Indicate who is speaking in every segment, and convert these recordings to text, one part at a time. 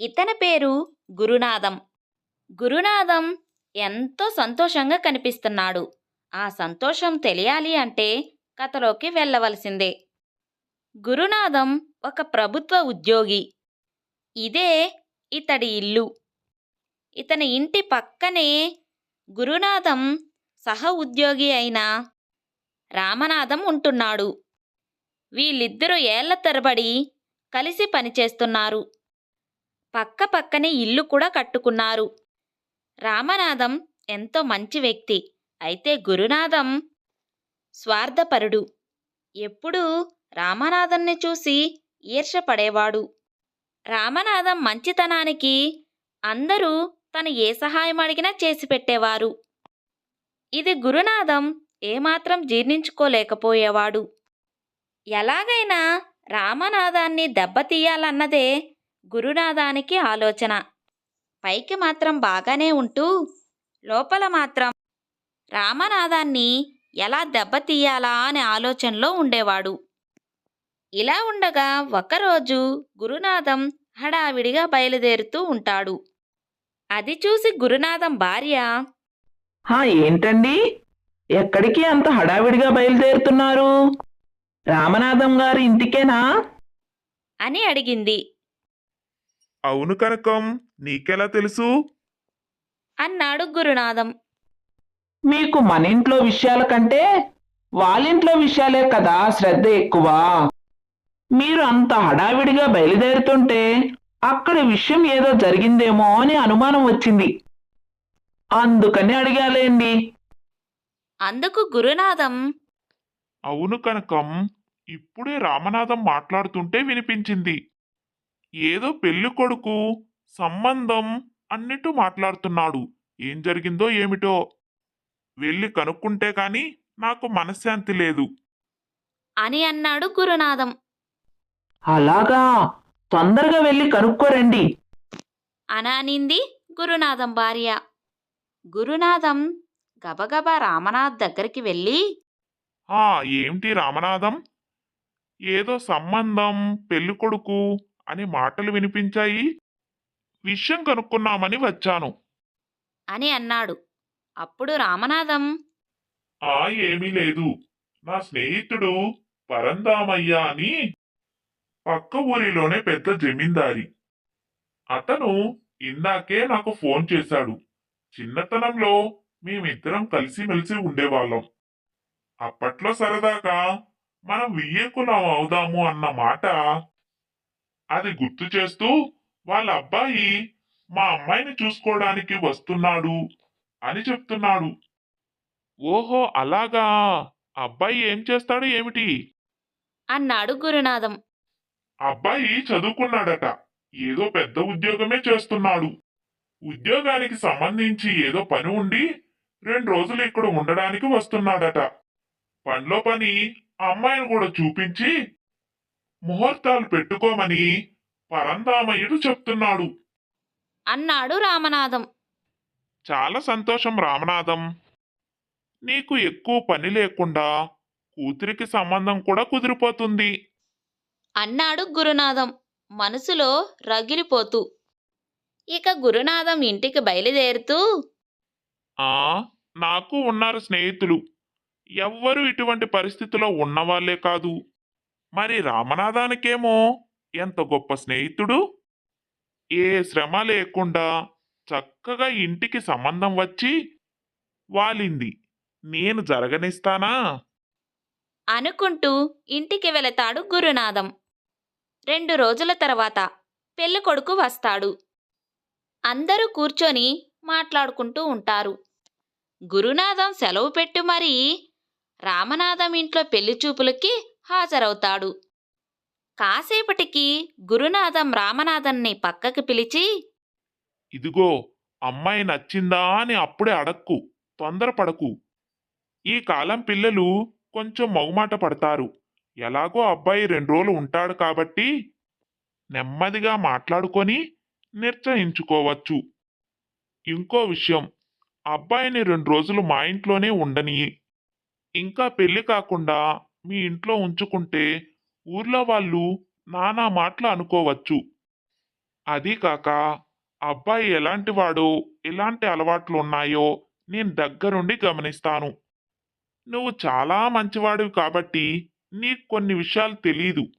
Speaker 1: ఇతని పేరు గురునాథం. గురునాథం ఎంతో సంతోషంగా కనిపిస్తున్నాడు. ఆ సంతోషం తెలియాలి అంటే కథలోకి వెళ్ళవలసిందే. గురునాథం ఒక ప్రభుత్వ ఉద్యోగి. ఇదే ఇతడి ఇల్లు. ఇతని ఇంటి పక్కనే గురునాథం సహ ఉద్యోగి అయిన రామనాథం ఉంటున్నాడు. వీళ్ళిద్దరూ ఏళ్ళ తరబడి కలిసి పనిచేస్తున్నారు. పక్క పక్కనే ఇల్లు కూడా కట్టుకున్నారు. రామనాథం ఎంతో మంచి వ్యక్తి. అయితే గురునాథం స్వార్థపరుడు. ఎప్పుడూ రామనాథన్ని చూసి ఈర్షపడేవాడు రామనాథం మంచితనానికి అందరూ తను ఏ సహాయం అడిగినా చేసి పెట్టేవారు. ఇది గురునాథం ఏమాత్రం జీర్ణించుకోలేకపోయేవాడు. ఎలాగైనా రామనాథాన్ని దెబ్బతీయాలన్నదే గురునాథానికి ఆలోచన. పైకి మాత్రం బాగానే ఉంటూ లోపల మాత్రం రామనాథాన్ని ఎలా దెబ్బతీయాలా అనే ఆలోచనలో ఉండేవాడు. ఇలా ఉండగా ఒకరోజు గురునాథం హడావిడిగా బయలుదేరుతూ ఉంటాడు. అది చూసి గురునాథం భార్య
Speaker 2: ఏంటండి? ఎక్కడికి అంత హడావిడిగా బయలుదేరుతున్నారు? రామనాథం గారి ఇంటికేనా?
Speaker 1: అని అడిగింది.
Speaker 3: అవును కనకం నీకెలా తెలుసు?
Speaker 1: అన్నాడు గురునాథం.
Speaker 2: మీకు మన ఇంట్లో విషయాల కంటే వాళ్ళింట్లో విషయాలే కదా శ్రద్ధ ఎక్కువ. మీరు అంత హడావిడిగా బయలుదేరుతుంటే అక్కడ విషయం ఏదో జరిగిందేమో అని అనుమానం వచ్చింది. అందుకని అడిగాలేండి.
Speaker 1: అందుకు గురునాథం.
Speaker 3: అవును కనకం ఇప్పుడే రామనాథం మాట్లాడుతుంటే వినిపించింది. ఏదో పెళ్ళి కొడుకు సంబంధం అన్నిటూ మాట్లాడుతున్నాడు. ఏం జరిగిందో ఏమిటో? వెళ్ళి కనుక్కుంటే కాని నాకు మనశ్శాంతి లేదు.
Speaker 1: అని అన్నాడు గురునాథం.
Speaker 2: అలాగా? తొందరగా వెళ్ళి కనుక్కోరండి.
Speaker 1: అనానింది గురునాథం భార్య. గురునాథం గబగబా రామనాథ్ దగ్గరికి వెళ్ళి
Speaker 3: ఆ ఏమిటి రామనాథం? ఏదో సంబంధం పెళ్ళి కొడుకు అని మాటలు వినిపించాయి. విషయం కనుక్కున్నామని వచ్చాను.
Speaker 1: అని అన్నాడు. అప్పుడు రామనాథం
Speaker 3: ఆ ఏమీ లేదు. నా స్నేహితుడు పరందామయ్య అని పక్క ఊరిలోనే పెద్ద జమీందారి. అతను ఇందాకే నాకు ఫోన్ చేశాడు. చిన్నతనంలో మేమిద్దరం కలిసిమెలిసి ఉండేవాళ్ళం. అప్పట్లో సరదాగా మనం వియ్యకులం అవుదాము అన్న మాట అది గుర్తు చేస్తూ వాళ్ళ అబ్బాయి మా అమ్మాయిని చూసుకోవడానికి వస్తున్నాడు అని చెప్తున్నాడు. ఓహో అలాగా? అబ్బాయి ఏం చేస్తాడు ఏమిటి?
Speaker 1: అన్నాడు గురునాథం.
Speaker 3: అబ్బాయి చదువుకున్నాడట. ఏదో పెద్ద ఉద్యోగమే చేస్తున్నాడు. ఉద్యోగానికి సంబంధించి ఏదో పని ఉండి రెండు రోజులు ఇక్కడ ఉండడానికి వస్తున్నాడట. పనిలో పని అమ్మాయిని కూడా చూపించి ముహూర్తాలు పెట్టుకోమని పరందామయ్యుడు చెప్తున్నాడు.
Speaker 1: అన్నాడు రామనాథం
Speaker 3: చాలా సంతోషం రామనాథం నీకు ఎక్కువ పని లేకుండా కూతురికి సంబంధం కూడా కుదిరిపోతుంది.
Speaker 1: అన్నాడు గురునాథం మనసులో రగిలిపోతూ. ఇక గురునాథం ఇంటికి బయలుదేరుతూ
Speaker 3: ఆ నాకు ఉన్నారు స్నేహితులు. ఎవ్వరూ ఇటువంటి పరిస్థితిలో ఉన్నవాళ్ళే కాదు. మరి రామనాథానికేమో ఎంత గొప్ప స్నేహితుడు? ఏ శ్రమ లేకుండా చక్కగా ఇంటికి సంబంధం వచ్చి వాలింది. నేను జరగనిస్తానా?
Speaker 1: అనుకుంటూ ఇంటికి వెళతాడు గురునాథం. రెండు రోజుల తర్వాత పెళ్ళికొడుకు వస్తాడు. అందరూ కూర్చొని మాట్లాడుకుంటూ ఉంటారు. గురునాథం సెలవు పెట్టి మరీ. రామనాథం ఇంట్లో పెళ్ళి చూపులకి హాజరవుతాడు. కాసేపటికి గురునాథం రామనాథన్ని పక్కకి పిలిచి
Speaker 3: ఇదిగో అమ్మాయి నచ్చిందా అని అప్పుడే అడక్కు తొందరపడకు. ఈ కాలం పిల్లలు కొంచెం మొగమాట పడతారు. ఎలాగో అబ్బాయి రెండు రోజులు ఉంటాడు కాబట్టి నెమ్మదిగా మాట్లాడుకొని నిర్ణయించుకోవచ్చు ఇంకో విషయం అబ్బాయిని రెండు రోజులు మా ఇంట్లోనే ఉండని ఇంకా పెళ్ళి కాకుండా మీ ఇంట్లో ఉంచుకుంటే ఊర్లో వాళ్ళు నానా మాటలు అనుకోవచ్చు. అదీకాక అబ్బాయి ఎలాంటివాడో ఎలాంటి అలవాట్లు ఉన్నాయో నేను దగ్గరుండి గమనిస్తాను. నువ్వు చాలా మంచివాడివి కాబట్టి నీకు కొన్ని విషయాలు తెలీదు.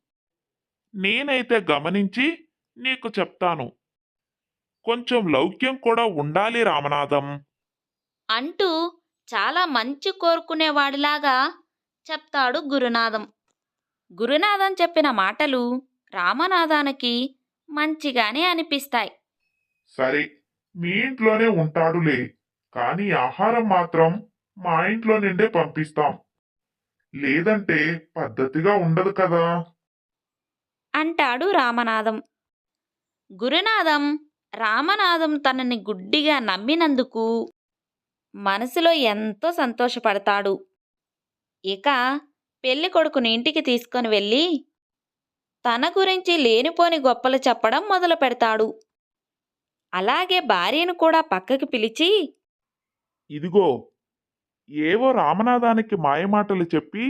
Speaker 3: నేనైతే గమనించి నీకు చెప్తాను. కొంచెం లౌక్యం కూడా ఉండాలి రామనాథం.
Speaker 1: అంటూ చాలా మంచి కోరుకునేవాడిలాగా చెప్తాడు గురునాథం. గురునాథం చెప్పిన మాటలు రామనాథానికి మంచిగానే అనిపిస్తాయి.
Speaker 3: సరే మీ ఇంట్లోనే ఉంటాడులే కానీ ఆహారం మాత్రం మా ఇంట్లో నుండే పంపిస్తాం. లేదంటే పద్ధతిగా ఉండదు కదా.
Speaker 1: అంటాడు రామనాథం. గురునాథం రామనాథం తనని గుడ్డిగా నమ్మినందుకు మనసులో ఎంతో సంతోషపడతాడు. ఇక పెళ్ళి కొడుకుని ఇంటికి తీసుకొని వెళ్ళి తన గురించి లేనిపోని గొప్పలు చెప్పడం మొదలు పెడతాడు. అలాగే భార్యను కూడా పక్కకి పిలిచి
Speaker 3: ఇదిగో ఏవో రామనాథానికి మాయమాటలు చెప్పి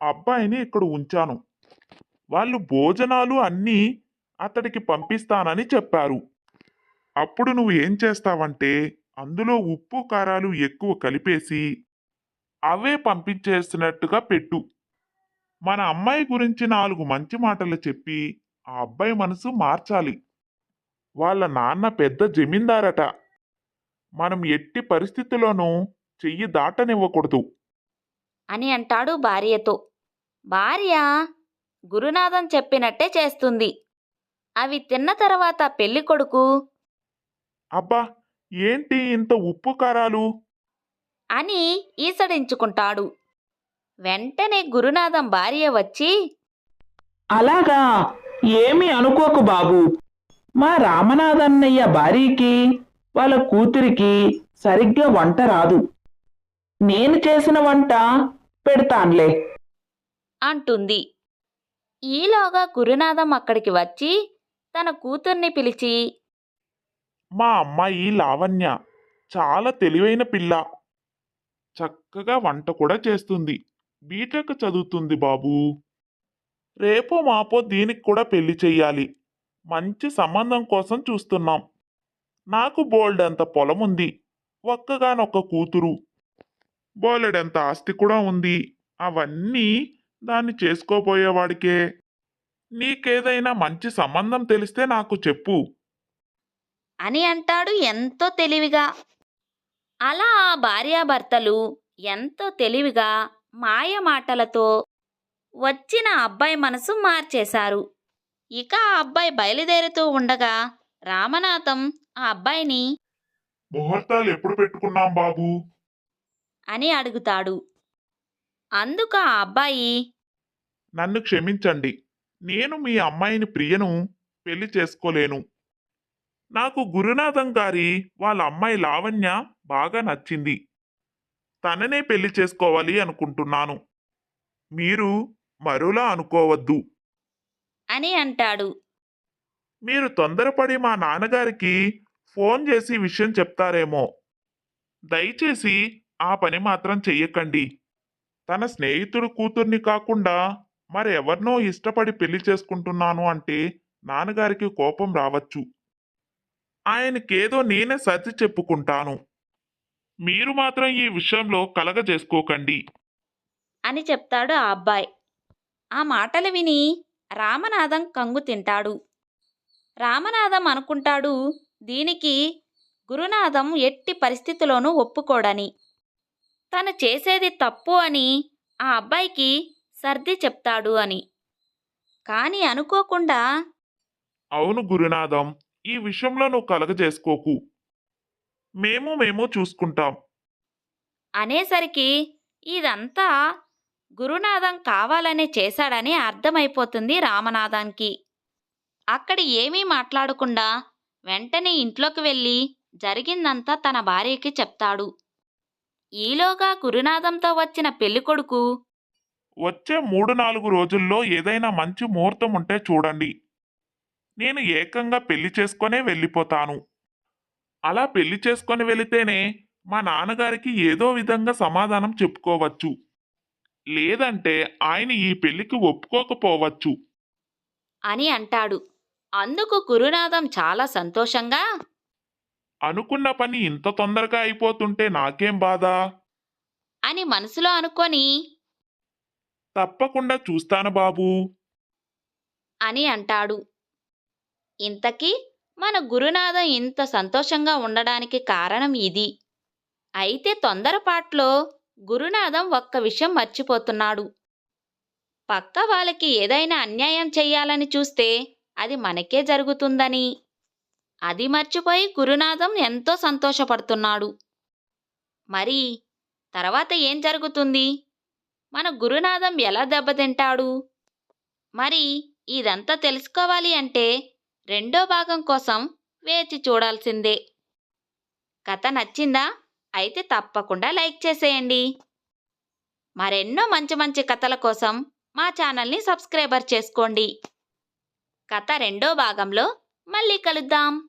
Speaker 3: అబ్బాయిని ఇక్కడ ఉంచాను. వాళ్ళు భోజనాలు అన్నీ అతడికి పంపిస్తానని చెప్పారు. అప్పుడు నువ్వు ఏం చేస్తావంటే అందులో ఉప్పు కారాలు ఎక్కువ కలిపేసి అవే పంపించేస్తున్నట్టుగా పెట్టు. మన అమ్మాయి గురించి నాలుగు మంచి మాటలు చెప్పి ఆ అబ్బాయి మనసు మార్చాలి. వాళ్ళ నాన్న పెద్ద జమీందారట. మనం ఎట్టి పరిస్థితుల్లోనూ చెయ్యి దాటనివ్వకూడదు.
Speaker 1: అని అంటాడు భార్యతో. భార్య గురునాథం చెప్పినట్టే చేస్తుంది. అవి తిన్న తర్వాత పెళ్ళి కొడుకు
Speaker 3: అబ్బా ఏంటి ఇంత ఉప్పు కారాలు?
Speaker 1: అని ఈసడించుకుంటాడు. వెంటనే గురునాథం భార్య వచ్చి
Speaker 2: అలాగా ఏమీ అనుకోకు బాబు. మా రామనాథన్నయ్య భార్యకి వాళ్ళ కూతురికి సరిగ్గా వంట రాదు. నేను చేసిన వంట పెడతాన్లే.
Speaker 1: అంటుంది. ఈలోగా గురునాథం అక్కడికి వచ్చి తన కూతుర్ని పిలిచి
Speaker 3: మా అమ్మాయి లావణ్య చాలా తెలివైన పిల్ల. చక్కగా వంట కూడా చేస్తుంది. బీటెక్ చదువుతుంది బాబు. రేపో మాపో దీనికి కూడా పెళ్ళి చెయ్యాలి. మంచి సంబంధం కోసం చూస్తున్నాం. నాకు బోల్డంత పొలం ఉంది. ఒక్కగానొక్క కూతురు. బోలెడంత ఆస్తి కూడా ఉంది. అవన్నీ దాన్ని చేసుకోబోయేవాడికే నీకేదైనా మంచి సంబంధం తెలిస్తే నాకు చెప్పు.
Speaker 1: అని అంటాడు ఎంతో తెలివిగా. అలా ఆ భార్యాభర్తలు ఎంతో తెలివిగా మాయ మాటలతో వచ్చిన అబ్బాయి మనసు మార్చేశారు. ఇక ఆ అబ్బాయి బయలుదేరుతూ ఉండగా రామనాథం ఆ అబ్బాయిని
Speaker 3: ముహూర్తాలు ఎప్పుడు పెట్టుకున్నాం బాబు?
Speaker 1: అని అడుగుతాడు. అందుకు ఆ అబ్బాయి
Speaker 3: నన్ను క్షమించండి. నేను మీ అమ్మాయిని ప్రియను పెళ్ళి చేసుకోలేను. నాకు గురునాథం గారి వాళ్ళ అమ్మాయి లావణ్య బాగా నచ్చింది. తననే పెళ్ళి చేసుకోవాలి అనుకుంటున్నాను. మీరు మరోలా అనుకోవద్దు.
Speaker 1: అని అంటాడు.
Speaker 3: మీరు తొందరపడి మా నాన్నగారికి ఫోన్ చేసి విషయం చెప్తారేమో. దయచేసి ఆ పని మాత్రం చెయ్యకండి. తన స్నేహితుడు కూతుర్ని కాకుండా మరెవరినో ఇష్టపడి పెళ్ళి చేసుకుంటున్నాను అంటే నాన్నగారికి కోపం రావచ్చు. ఆయనకేదో నేనే సర్ది చెప్పుకుంటాను. మీరు మాత్రం ఈ విషయంలో కలగజేసుకోకండి.
Speaker 1: అని చెప్తాడు ఆ అబ్బాయి. ఆ మాటలు విని రామనాథం కంగు తింటాడు. రామనాథం అనుకుంటాడు దీనికి గురునాథం ఎట్టి పరిస్థితిలోనూ ఒప్పుకోడని. తను చేసేది తప్పు అని ఆ అబ్బాయికి సర్ది చెప్తాడు అని. కాని అనుకోకుండా
Speaker 3: అవును గురునాథం ఈ విషయంలో నువ్వు కలగజేసుకోకు. మేము మేము చూసుకుంటాం.
Speaker 1: అనేసరికి ఇదంతా గురునాథం కావాలనే చేశాడని అర్థమైపోతుంది రామనాథానికి. అక్కడ ఏమీ మాట్లాడకుండా వెంటనే ఇంట్లోకి వెళ్ళి జరిగిందంతా తన భార్యకి చెప్తాడు. ఈలోగా గురునాథంతో వచ్చిన పెళ్ళికొడుకు
Speaker 3: వచ్చే మూడు నాలుగు రోజుల్లో ఏదైనా మంచి ముహూర్తం ఉంటే చూడండి. నేను ఏకంగా పెళ్ళి చేసుకొనే వెళ్ళిపోతాను. అలా పెళ్ళి చేసుకొని వెళితేనే మా నాన్నగారికి ఏదో విధంగా సమాధానం చెప్పుకోవచ్చు. లేదంటే ఆయన ఈ పెళ్ళికి ఒప్పుకోకపోవచ్చు.
Speaker 1: అని అంటాడు. అందుకు గురునాథం చాలా సంతోషంగా?
Speaker 3: అనుకున్న పని ఇంత తొందరగా అయిపోతుంటే నాకేం బాధ?
Speaker 1: అని మనసులో అనుకొని?
Speaker 3: తప్పకుండా చూస్తాను బాబూ.
Speaker 1: అని అంటాడు. ఇంతకీ మన గురునాథం ఇంత సంతోషంగా ఉండడానికి కారణం ఇది. అయితే తొందరపాట్లో గురునాథం ఒక్క విషయం మర్చిపోతున్నాడు. పక్క వాళ్ళకి ఏదైనా అన్యాయం చెయ్యాలని చూస్తే అది మనకే జరుగుతుందని. అది మర్చిపోయి గురునాథం ఎంతో సంతోషపడుతున్నాడు. మరి తర్వాత ఏం జరుగుతుంది? మన గురునాథం ఎలా దెబ్బతింటాడు? మరి ఇదంతా తెలుసుకోవాలి అంటే రెండో భాగం కోసం వేచి చూడాల్సిందే. కథ నచ్చిందా? అయితే తప్పకుండా లైక్ చేసేయండి. మరెన్నో మంచి మంచి కథల కోసం మా ఛానల్ని సబ్స్క్రైబర్ చేసుకోండి. కథ రెండో భాగంలో మళ్ళీ కలుద్దాం.